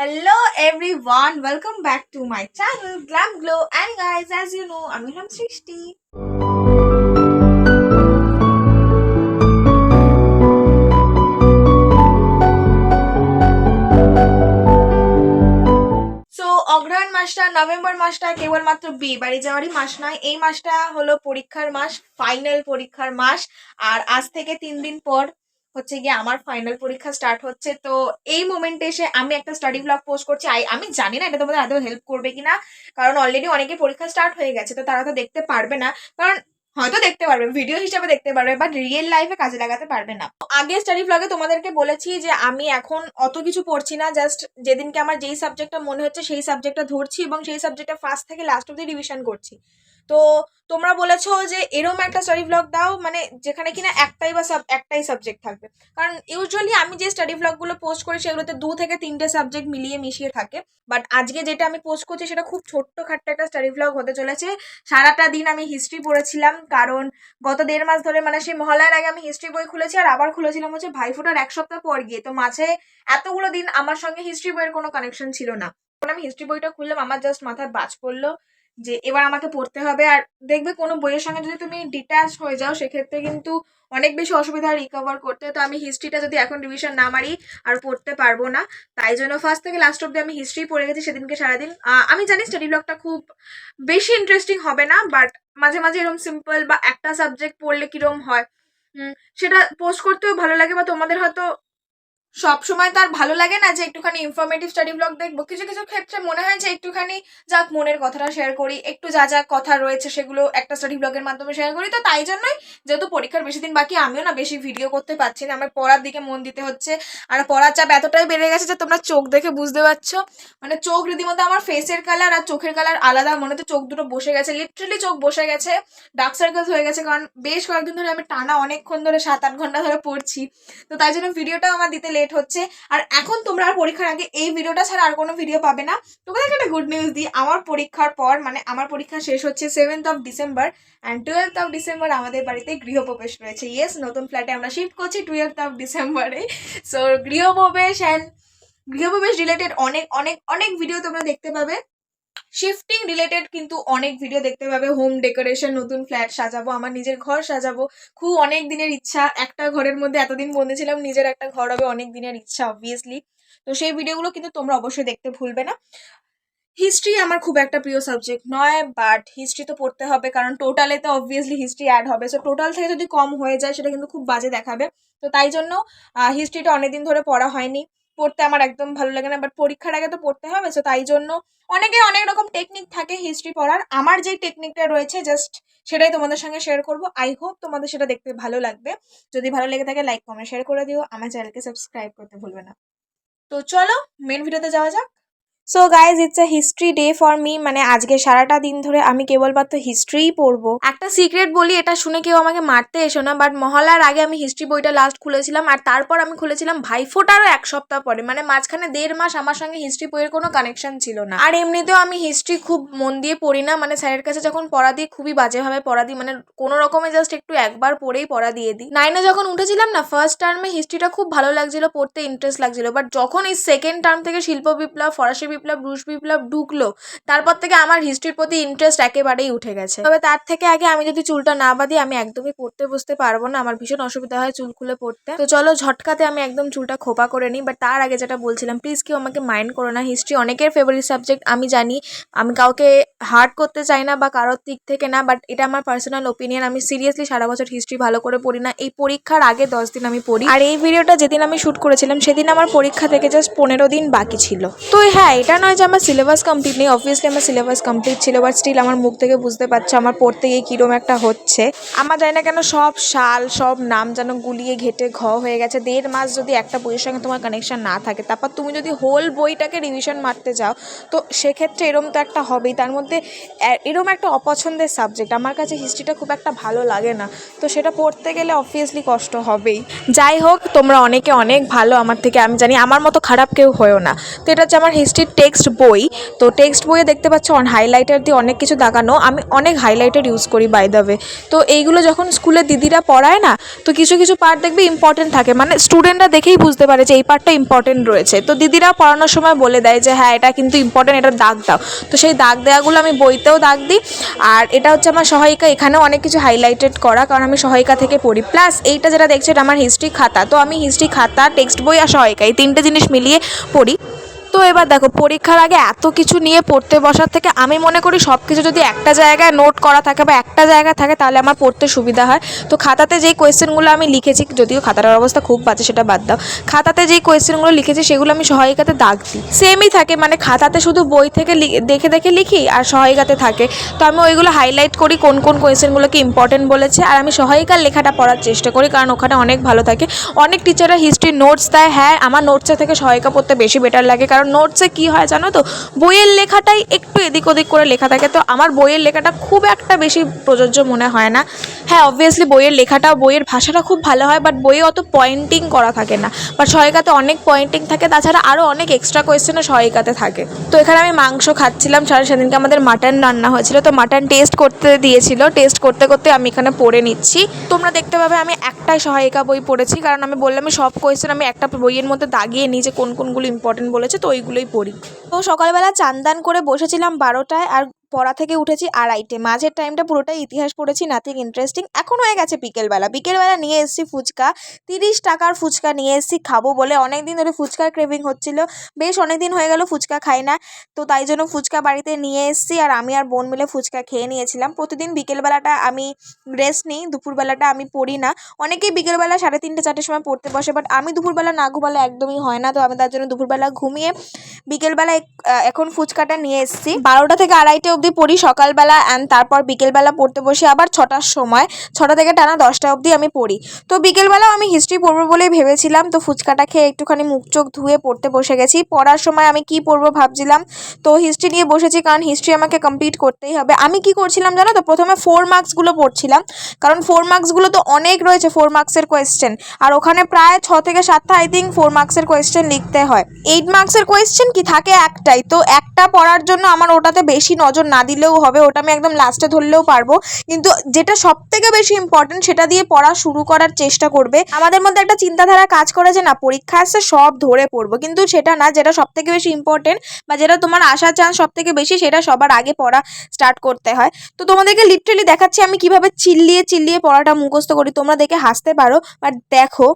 Hello everyone, welcome back to my channel Glam Glow. And guys as you know আমি হলাম সৃষ্টি so অগ্রহায়ণ মাসটা November মাসটা কেবলমাত্র বিয়ে বাড়ি যাওয়ারই মাস নয়। এই মাসটা হলো পরীক্ষার মাস ফাইনাল পরীক্ষার মাস। আর আজ থেকে তিন দিন পর হচ্ছে গিয়ে আমার ফাইনাল পরীক্ষা স্টার্ট হচ্ছে। তো এই মোমেন্টে এসে আমি একটা স্টাডি ব্লগ পোস্ট করছি। আই আমি জানি না এটা তোমাদের আদৌ হেল্প করবে কিনা। কারণ অলরেডি অনেকে পরীক্ষা স্টার্ট হয়ে গেছে, তো তারা তো দেখতে পারবে না। কারণ হয়তো দেখতে পারবে ভিডিও হিসাবে দেখতে পারবে বাট রিয়েল লাইফে কাজে লাগাতে পারবে না। আগে স্টাডি ব্লগে তোমাদেরকে বলেছি যে আমি এখন অত কিছু পড়ছি না জাস্ট যেদিনকে আমার যেই সাবজেক্টটা মনে হচ্ছে, সেই সাবজেক্টটা ধরছি এবং সেই সাবজেক্টটা ফার্স্ট থেকে লাস্ট অব্দি রিভিশন করছি। তো তোমরা বলেছ যে এরম একটা স্টাডি ব্লগ দাও মানে যেখানে কিনা একটাই বা সাব একটাই সাবজেক্ট থাকবে। কারণ ইউজুয়ালি আমি যে স্টাডি ব্লগগুলো পোস্ট করি, সেগুলোতে দু থেকে তিনটে সাবজেক্ট মিলিয়ে মিশিয়ে থাকে। বাট আজকে যেটা আমি পোস্ট করছি, সেটা খুব ছোট্ট খাট্ট একটা স্টাডি ব্লগ হতে চলেছে। সারাটা দিন আমি হিস্ট্রি পড়েছিলাম, কারণ গত দেড় মাস ধরে মানে সেই মহালয়ার আগে আমি হিস্ট্রি বই খুলেছি, আর আবার খুলেছিলাম হচ্ছে ভাইফোঁটার এক সপ্তাহ পর গিয়ে। তো মাঝে এতগুলো দিন আমার সঙ্গে হিস্ট্রি বইয়ের কোনো কানেকশন ছিল না। আমি হিস্ট্রি বইটা খুললাম, আমার জাস্ট মাথায় বাজ পড়ল। যে এবার আমাকে পড়তে হবে। আর দেখবে কোনো বইয়ের সঙ্গে যদি তুমি ডিট্যাচ হয়ে যাও, সেক্ষেত্রে কিন্তু অনেক বেশি অসুবিধা রিকভার করতে। তো আমি হিস্ট্রিটা যদি এখন রিভিশন না মারি, আর পড়তে পারব না। তাই জন্য ফার্স্ট থেকে লাস্ট অব্দি আমি হিস্ট্রি পড়ে গেছি সেদিনকে সারাদিন। আমি জানি স্টাডি ব্লগটা খুব বেশি ইন্টারেস্টিং হবে না বাট মাঝে মাঝে এরকম সিম্পল বা একটা সাবজেক্ট পড়লে কিরম হয়? সেটা পোস্ট করতেও ভালো লাগে বা তোমাদের হয়তো সব সময় তার ভালো লাগে না যে একটুখানি ইনফরমেটিভ স্টাডি ব্লগ দেখব। কিছু কিছু ক্ষেত্রে মনে হয় যে একটুখানি যাক, মনের কথাটা শেয়ার করি, একটু যা যা কথা রয়েছে সেগুলো একটা স্টাডি ব্লগের মাধ্যমে শেয়ার করি। তো তাই জন্যই যেহেতু পরীক্ষার বেশি দিন বাকি, আমিও না বেশি ভিডিও করতে পারছি না। আমার পড়ার দিকে মন দিতে হচ্ছে। আর পড়ার চাপ এতটাই বেড়ে গেছে যে তোমরা চোখ দেখে বুঝতে পারছ। মানে চোখ রীতিমতো আমার ফেসের কালার আর চোখের কালার আলাদা। মনে হচ্ছে চোখ দুটো বসে গেছে লিটারালি চোখ বসে গেছে। ডার্ক সার্কেলস হয়ে গেছে কারণ বেশ কয়েকদিন ধরে আমি টানা অনেকক্ষণ ধরে সাত আট ঘণ্টা ধরে পড়ছি। তো তাই জন্য ভিডিওটাও আমার দিতে লেট হচ্ছে। আর এখন তোমরা আর পরীক্ষার আগে এই ভিডিওটা ছাড়া আর কোনো ভিডিও পাবে না। তোমাদেরকে একটা গুড নিউজ দিই, আমার পরীক্ষার পর মানে আমার পরীক্ষা শেষ হচ্ছে seventh of December and twelve of December আমাদের বাড়িতে গৃহপ্রবেশ রয়েছে। ইয়েস নতুন ফ্ল্যাটে আমরা শিফট করছি টুয়েলভ অফ ডিসেম্বরে সো গৃহপ্রবেশ অ্যান্ড গৃহপ্রবেশ রিলেটেড অনেক অনেক অনেক ভিডিও তোমরা দেখতে পাবে। শিফটিং রিলেটেড কিন্তু অনেক ভিডিও দেখতে পাবে। হোম ডেকোরেশন নতুন ফ্ল্যাট সাজাবো, আমার নিজের ঘর সাজাবো। খুব অনেক দিনের ইচ্ছা, একটা ঘরের মধ্যে এতদিন বন্দি ছিলাম, নিজের একটা ঘর হবে অনেক দিনের ইচ্ছা অবভিয়াসলি তো সেই ভিডিওগুলো কিন্তু তোমরা অবশ্যই দেখতে ভুলবে না। হিস্ট্রি আমার খুব একটা প্রিয় সাবজেক্ট নয় বাট হিস্ট্রি তো পড়তে হবে, কারণ টোটালে তো অবভিয়াসলি হিস্ট্রি অ্যাড হবে। সো টোটাল থেকে যদি কম হয়ে যায়, সেটা কিন্তু খুব বাজে দেখাবে। তো তাই জন্য হিস্ট্রিটা অনেকদিন ধরে পড়া হয়নি। পড়তে আমার একদম ভালো লাগে না বাট পরীক্ষার আগে তো পড়তে হবে সো তাই জন্য অনেকে অনেক রকম টেকনিক থাকে হিস্ট্রি পড়ার। আমার যে টেকনিকটা রয়েছে জাস্ট সেটাই তোমাদের সঙ্গে শেয়ার করব। আই হোপ তোমাদের সেটা দেখতে ভালো লাগবে। যদি ভালো লেগে থাকে লাইক কমেন্ট শেয়ার করে দিও। আমার চ্যানেলকে সাবস্ক্রাইব করতে ভুলবে না। তো চলো মেন ভিডিওতে যাওয়া যাক। So guys it's a history day for me মানে আজকে সারাটা দিন ধরে আমি কেবলমাত্র হিস্ট্রিই পড়ব। একটা সিক্রেট বলি, এটা শুনে কেউ আমাকে মারতে এসো না বাট মহলার আগে আমি হিস্ট্রি বইটা লাস্ট খুলেছিলাম, আর তারপর আমি খুলেছিলাম ভাইফোঁটারও এক সপ্তাহ পরে। মানে মাঝখানে দেড় মাস আমার সঙ্গে হিস্ট্রি বইয়ের কোনো কানেকশন ছিল না। আর এমনিতেও আমি হিস্ট্রি খুব মন দিয়ে পড়ি না মানে স্যারের কাছে যখন পড়া দিই, খুবই বাজেভাবে পড়া দিই মানে কোনো রকমে জাস্ট একটু একবার পড়েই পড়া দিয়ে দিই। নাইনে যখন উঠেছিলাম না ফার্স্ট টার্মে হিস্ট্রিটা খুব ভালো লাগছিল, পড়তে ইন্টারেস্ট লাগছিল বাট যখন এই সেকেন্ড টার্ম থেকে শিল্প বিপ্লব, ফরাসি বিপ্লব রুশ বিপ্লব ঢুকলো, তারপর থেকে আমার হিস্ট্রির প্রতি ইন্টারেস্ট একেবারেই উঠে গেছে। তবে তার থেকে আগে আমি যদি চুলটা না বাঁধি, আমি একদমই পড়তে বসতে পারব না। আমার ভীষণ অসুবিধা হয় চুল খুলে পড়তে। তো চলো, ঝটকাতে আমি একদম চুলটা খোপা করে নিই বাট তার আগে যেটা বলছিলাম প্লিজ কেউ আমাকে মাইন্ড করো না। হিস্ট্রি অনেকের ফেভারিট সাবজেক্ট আমি জানি। আমি কাউকে হার্ট করতে চাই না বা কারোর দিক থেকে না বাট এটা আমার পার্সোনাল ওপিনিয়ন আমি সিরিয়াসলি সারা বছর হিস্ট্রি ভালো করে পড়ি না। এই পরীক্ষার আগে দশ দিন আমি পড়ি। আর এই ভিডিওটা যেদিন আমি শ্যুট করেছিলাম, সেদিন আমার পরীক্ষা থেকে জাস্ট পনেরো দিন বাকি ছিল। তো হ্যাঁ এটা নয় যে আমার সিলেবাস কমপ্লিট নেই অবভিয়াসলি আমার সিলেবাস কমপ্লিট ছিল বাট স্টিল আমার মুখ থেকে বুঝতে পারছ আমার পড়তে গিয়ে কীরকম একটা হচ্ছে। আমার জানি না কেন সব সাল, সব নাম যেন গুলিয়ে ঘেটে ঘ হয়ে গেছে। দেড় মাস যদি একটা বইয়ের সঙ্গে তোমার কানেকশন না থাকে, তারপর তুমি যদি হোল বইটাকে রিভিশন মারতে যাও, তো সেক্ষেত্রে এরম তো একটা হবেই। তার মধ্যে এরম একটা অপছন্দের সাবজেক্ট আমার কাছে হিস্ট্রিটা খুব একটা ভালো লাগে না। তো সেটা পড়তে গেলে অবভিয়াসলি কষ্ট হবেই। যাই হোক, তোমরা অনেকে অনেক ভালো আমার থেকে, আমি জানি আমার মতো খারাপ কেউ হয়েও না। তো এটা হচ্ছে আমার হিস্ট্রির টেক্সট বই। তো টেক্সট বইয়ে দেখতে পাচ্ছ হাইলাইটার দিয়ে অনেক কিছু দাগানো আমি অনেক হাইলাইটার ইউজ করি বাই দ্য ওয়ে তো এইগুলো যখন স্কুলে দিদিরা পড়ায় না, তো কিছু কিছু পার্ট দেখবে ইম্পর্টেন্ট থাকে। মানে স্টুডেন্টরা দেখেই বুঝতে পারে যে এই পার্টটা ইম্পর্টেন্ট রয়েছে। তো দিদিরা পড়ানোর সময় বলে দেয় যে হ্যাঁ এটা কিন্তু ইম্পর্টেন্ট এটা দাগ দাও। তো সেই দাগ দেওয়াগুলো আমি বইতেও দাগ দিই। আর এটা হচ্ছে আমার সহায়িকা, এখানেও অনেক কিছু হাইলাইটেড করা, কারণ আমি সহায়িকা থেকে পড়ি। প্লাস এইটা যেটা দেখছ, এটা আমার হিস্ট্রি খাতা। তো আমি হিস্ট্রি খাতা, টেক্সট বই আর সহায়িকা, এই তিনটে জিনিস মিলিয়ে পড়ি। তো এবার দেখো, পরীক্ষার আগে এত কিছু নিয়ে পড়তে বসার থেকে আমি মনে করি সব কিছু যদি একটা জায়গায় নোট করা থাকে বা একটা জায়গায় থাকে তাহলে আমার পড়তে সুবিধা হয়। তো খাতাতে যেই কোয়েশ্চেনগুলো আমি লিখেছি, যদিও খাতাটার অবস্থা খুব বাজে, সেটা বাদ দাও। খাতাতে যেই কোয়েশ্চেনগুলো লিখেছি সেগুলো আমি সহায়িকাতে দাগ দিই। সেমই থাকে মানে খাতাতে শুধু বই থেকে দেখে দেখে লিখি আর সহায়িকাতে থাকে। তো আমি ওইগুলো হাইলাইট করি, কোন কোন কোয়েশ্চেনগুলোকে ইম্পর্টেন্ট বলেছে, আর আমি সহায়িকার লেখাটা পড়ার চেষ্টা করি, কারণ ওখানে অনেক ভালো থাকে। অনেক টিচাররা হিস্ট্রি নোটস দেয় হ্যাঁ আমার নোটসের থেকে সহায়িকা পড়তে বেশি বেটার লাগে, কারণ নোটসে কী হয় জানো তো? বইয়ের লেখাটাই একটু এদিক ওদিক করে লেখা থাকে। তো আমার বইয়ের লেখাটা খুব একটা বেশি প্রযোজ্য মনে হয় না। হ্যাঁ অবভিয়াসলি বইয়ের লেখাটা বইয়ের ভাষাটা খুব ভালো হয় বাট বইয়ে অত পয়েন্টিং করা থাকে না। বাট সহায়িকাতে অনেক পয়েন্টিং থাকে, তাছাড়া আরও অনেক এক্সট্রা কোয়েশ্চেনও সহায়িকাতে থাকে। তো এখানে আমি মাংস খাচ্ছিলাম, সারা সেদিনকে আমাদের মাটন রান্না হয়েছিল। তো মাটন টেস্ট করতে দিয়েছিল। টেস্ট করতে করতে আমি এখানে পড়ে নিচ্ছি। তোমরা দেখতে পাবে আমি একটাই সহায়িকা বই পড়েছি, কারণ আমি বললাম সব কোয়েশ্চেন আমি একটা বইয়ের মধ্যে দাগিয়ে নিই যে কোন কোনগুলো ইম্পর্টেন্ট বলেছে। তো ওইগুলোই পড়ি। তো সকালবেলা চান করে বসেছিলাম বারোটায় আর পড়া থেকে উঠেছি আড়াইটে। মাঝের টাইমটা পুরোটাই ইতিহাস পড়েছি নাথিং ইন্টারেস্টিং এখন হয়ে গেছে বিকেলবেলা। বিকেলবেলা নিয়ে এসেছি ফুচকা। তিরিশ টাকার ফুচকা নিয়ে এসেছি খাব বলে। অনেক দিন ধরে ফুচকার ক্রেভিং হচ্ছিল। বেশ অনেক দিন হয়ে গেল ফুচকা খাই না। তো তাই জন্য ফুচকা বাড়িতে নিয়ে এসেছি আর আমি আর বোন মিলে ফুচকা খেয়ে নিয়েছিলাম। প্রতিদিন বিকেলবেলাটা আমি রেস্ট নিই, দুপুরবেলাটা আমি পড়ি না। অনেকেই বিকেলবেলা সাড়ে তিনটে, চারটের সময় পড়তে বসে বাট আমি দুপুরবেলা না ঘুমালে একদমই হয় না। তো আমি তার জন্য দুপুরবেলা ঘুমিয়ে বিকেলবেলা এখন ফুচকাটা নিয়ে এসেছি। বারোটা থেকে আড়াইটে অবধি পড়ি, সকালবেলা অ্যান্ড তারপর বিকেলবেলা পড়তে বসি আবার ছটার সময়, ছটা থেকে টানা দশটা অবধি আমি পড়ি। তো বিকেলবেলাও আমি হিস্ট্রি পড়ব বলেই ভেবেছিলাম, তো ফুচকাটা খেয়ে একটুখানি মুখ চোখ ধুয়ে পড়তে বসে গেছি। পড়ার সময় আমি কি পড়ব ভাবছিলাম, তো হিস্ট্রি নিয়ে বসেছি কারণ হিস্ট্রি আমাকে কমপ্লিট করতেই হবে। আমি কি করছিলাম জানো তো, প্রথমে ফোর মার্কসগুলো পড়ছিলাম, কারণ ফোর মার্কসগুলো তো অনেক রয়েছে ফোর মার্কসের কোয়েশ্চেন আর ওখানে প্রায় ছ থেকে সাতটা আই থিঙ্ক ফোর মার্কসের কোয়েশ্চেন লিখতে হয়। এইট মার্কসের কোয়েশ্চেন কি থাকে একটাই, তো একটা পড়ার জন্য আমার ওটাতে বেশি নজর না দিলেও হবে, ওটা আমি একদম লাস্টে ধরলেও পারব। কিন্তু যেটা সব থেকে বেশি ইম্পর্টেন্ট সেটা দিয়ে পড়া শুরু করার চেষ্টা করবে। আমাদের মধ্যে একটা চিন্তাধারা কাজ করে যে না, পরীক্ষা আসছে, সব ধরে পড়ব। কিন্তু সেটা না, যেটা সব থেকে বেশি ইম্পর্টেন্ট বা যেটা তোমার আসার চান্স সব থেকে বেশি, সেটা সবার আগে পড়া স্টার্ট করতে হয়। তো তোমাদেরকে লিটারালি দেখাচ্ছি আমি কীভাবে চিল্লিয়ে চিল্লিয়ে পড়াটা মুখস্থ করি। তোমরা দেখে হাসতে পারো বাট দেখো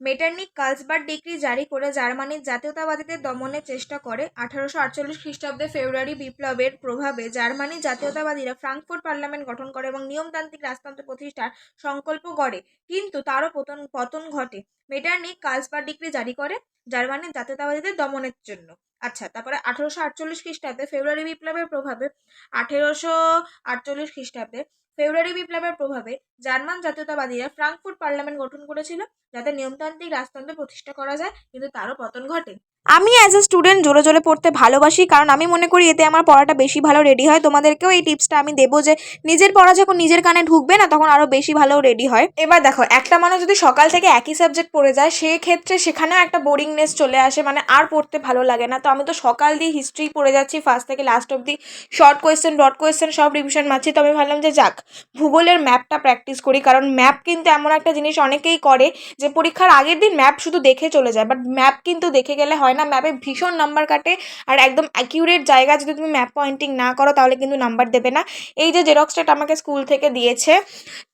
মেটার্নিক কালসবার্গ ডিক্রি জারি করে জার্মানির জাতীয়তাবাদীদের দমনের চেষ্টা করে। আঠারোশো আটচল্লিশ খ্রিস্টাব্দে ফেব্রুয়ারি বিপ্লবের প্রভাবে জার্মানির জাতীয়তাবাদীরা ফ্রাঙ্কফুর্ট পার্লামেন্ট গঠন করে এবং নিয়মতান্ত্রিক রাজতন্ত্র প্রতিষ্ঠার সংকল্প করে কিন্তু তারও পতন পতন ঘটে। মেটার্নিক কালসবার্গ ডিক্রি জারি করে জার্মানির জাতীয়তাবাদীদের দমনের জন্য। আচ্ছা তারপরে আঠারোশো আটচল্লিশ খ্রিস্টাব্দে ফেব্রুয়ারি বিপ্লবের প্রভাবে আঠেরোশো আটচল্লিশ খ্রিস্টাব্দে ফেব্রুয়ারি বিপ্লবের প্রভাবে জার্মান জাতীয়তাবাদীরা ফ্রাঙ্কফুর্ট পার্লামেন্ট গঠন করেছিল, যাতে নিয়মতান্ত্রিক রাজতন্ত্র প্রতিষ্ঠা করা যায়, কিন্তু তারও পতন ঘটে। আমি অ্যাজ এ স্টুডেন্ট জোরে জোরে পড়তে ভালোবাসি, কারণ আমি মনে করি এতে আমার পড়াটা বেশি ভালো রেডি হয়। তোমাদেরকেও এই টিপসটা আমি দেবো যে, নিজের পড়া যখন নিজের কানে ঢুকবে না, তখন আরও বেশি ভালো রেডি হয়। এবার দেখো, একটা মানুষ যদি সকাল থেকে একই সাবজেক্ট পড়ে যায়, সেক্ষেত্রে সেখানেও একটা বোরিংনেস চলে আসে মানে আর পড়তে ভালো লাগে না। তো আমি তো সকাল দিয়ে হিস্ট্রি পড়ে যাচ্ছি ফার্স্ট থেকে লাস্ট অব্দি শর্ট কোয়েশ্চেন ডট কোয়েশ্চেন সব রিভিশন মারছি। তো আমি ভাবলাম যে যাক, ভূগোলের ম্যাপটা প্র্যাকটিস করি, কারণ ম্যাপ কিন্তু এমন একটা জিনিস অনেকেই করে যে, পরীক্ষার আগের দিন ম্যাপ শুধু দেখে চলে যায় বাট ম্যাপ কিন্তু দেখে গেলে হয় না ম্যাপে ভীষণ নাম্বার কাটে আর একদম অ্যাকিউরেট জায়গা যদি তুমি ম্যাপ পয়েন্টিং না করো তাহলে কিন্তু নাম্বার দেবে না। এই যে জেরক্সটা আমাকে স্কুল থেকে দিয়েছে,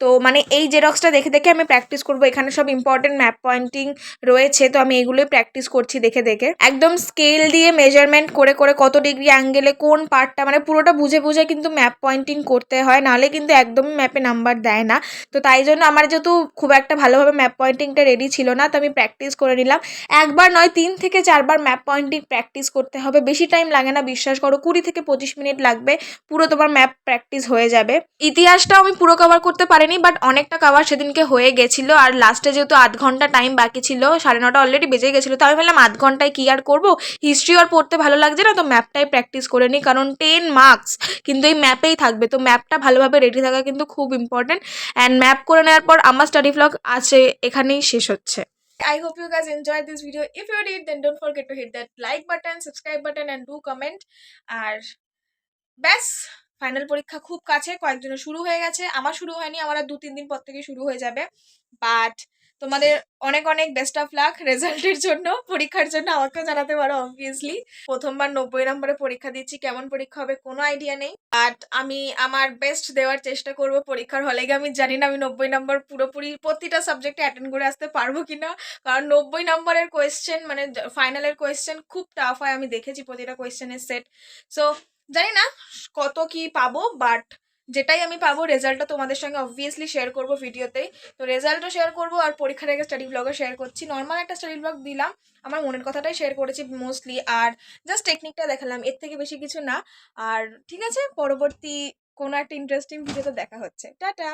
তো মানে এই জেরক্সটা দেখে দেখে আমি প্র্যাকটিস করব। এখানে সব ইম্পর্টেন্ট ম্যাপ পয়েন্টিং রয়েছে, তো আমি এগুলোই প্র্যাকটিস করছি দেখে দেখে। একদম স্কেল দিয়ে মেজারমেন্ট করে করে কত ডিগ্রি অ্যাঙ্গেলে কোন পার্টটা মানে পুরোটা বুঝে বুঝে কিন্তু ম্যাপ পয়েন্টিং করতে হয়, নাহলে কিন্তু একদমই ম্যাপে নাম্বার দেয় না। তো তাই জন্য আমার যেহেতু খুব একটা ভালোভাবে ম্যাপ পয়েন্টিংটা রেডি ছিল না, তো আমি প্র্যাকটিস করে নিলাম। একবার নয়, তিন থেকে চারবার ম্যাপ পয়েন্টিং প্র্যাকটিস করতে হবে। বেশি টাইম লাগে না, বিশ্বাস করো, কুড়ি থেকে পঁচিশ মিনিট লাগবে, পুরো তোমার ম্যাপ প্র্যাকটিস হয়ে যাবে। ইতিহাসটাও আমি পুরো কভার করতে পারিনি বাট অনেকটা কভার সেদিনকে হয়ে গেছিল, আর লাস্টে যেহেতু আধ ঘণ্টা টাইম বাকি ছিল, সাড়ে নটা অলরেডি বেজে গেছিল তো আমি ভাবলাম আধ ঘন্টায় কী আর করব? হিস্ট্রি আর পড়তে ভালো লাগছে না, তো ম্যাপটাই প্র্যাকটিস করে নিই কারণ টেন মার্কস কিন্তু এই ম্যাপেই থাকবে, তো ম্যাপটা ভালোভাবে রেডি থাকা কিন্তু খুব ইম্পর্টেন্ট অ্যান্ড ম্যাপ করে নেওয়ার পর আমার স্টাডি ভ্লগ আছে এখানেই শেষ হচ্ছে। I hope you guys enjoyed this video. If you did, then don't forget to hit that like button, subscribe button, and do comment. আর ব্যাস ফাইনাল পরীক্ষা খুব কাছে কয়েকজনের শুরু হয়ে গেছে আমার শুরু হয়নি আমার আর দু তিন দিন পর থেকে শুরু হয়ে যাবে বাট তোমাদের অনেক অনেক বেস্ট অফ লাক রেজাল্টের জন্য, পরীক্ষার জন্য আমাকে জানাতে পারো অবভিয়াসলি প্রথমবার নব্বই নম্বরে পরীক্ষা দিচ্ছি, কেমন পরীক্ষা হবে কোনো আইডিয়া নেই। বাট আমি আমার বেস্ট দেওয়ার চেষ্টা করব পরীক্ষার হলে গিয়ে, আমি জানি না আমি নব্বই নম্বর পুরোপুরি প্রতিটা সাবজেক্টে অ্যাটেন্ড করে আসতে পারব কিনা। কারণ নব্বই নম্বরের কোয়েশ্চেন মানে ফাইনালের কোয়েশ্চেন খুব টাফ হয়, আমি দেখেছি প্রতিটা কোয়েশ্চেনের সেট সো জানি না কত কি পাবো বাট যেটাই আমি পাবো, রেজাল্টটা তোমাদের সঙ্গে অবভিয়াসলি শেয়ার করব ভিডিওতেই। তো রেজাল্টও শেয়ার করব আর পরীক্ষার আগে স্টাডি ব্লগও শেয়ার করছি। নর্মাল একটা স্টাডি ব্লগ দিলাম, আমার মনের কথাটাই শেয়ার করেছি মোস্টলি আর জাস্ট টেকনিকটা দেখালাম, এর থেকে বেশি কিছু না। আর ঠিক আছে, পরবর্তী কোনো একটা ইন্টারেস্টিং ভিডিওতে দেখা হচ্ছে। টাটা!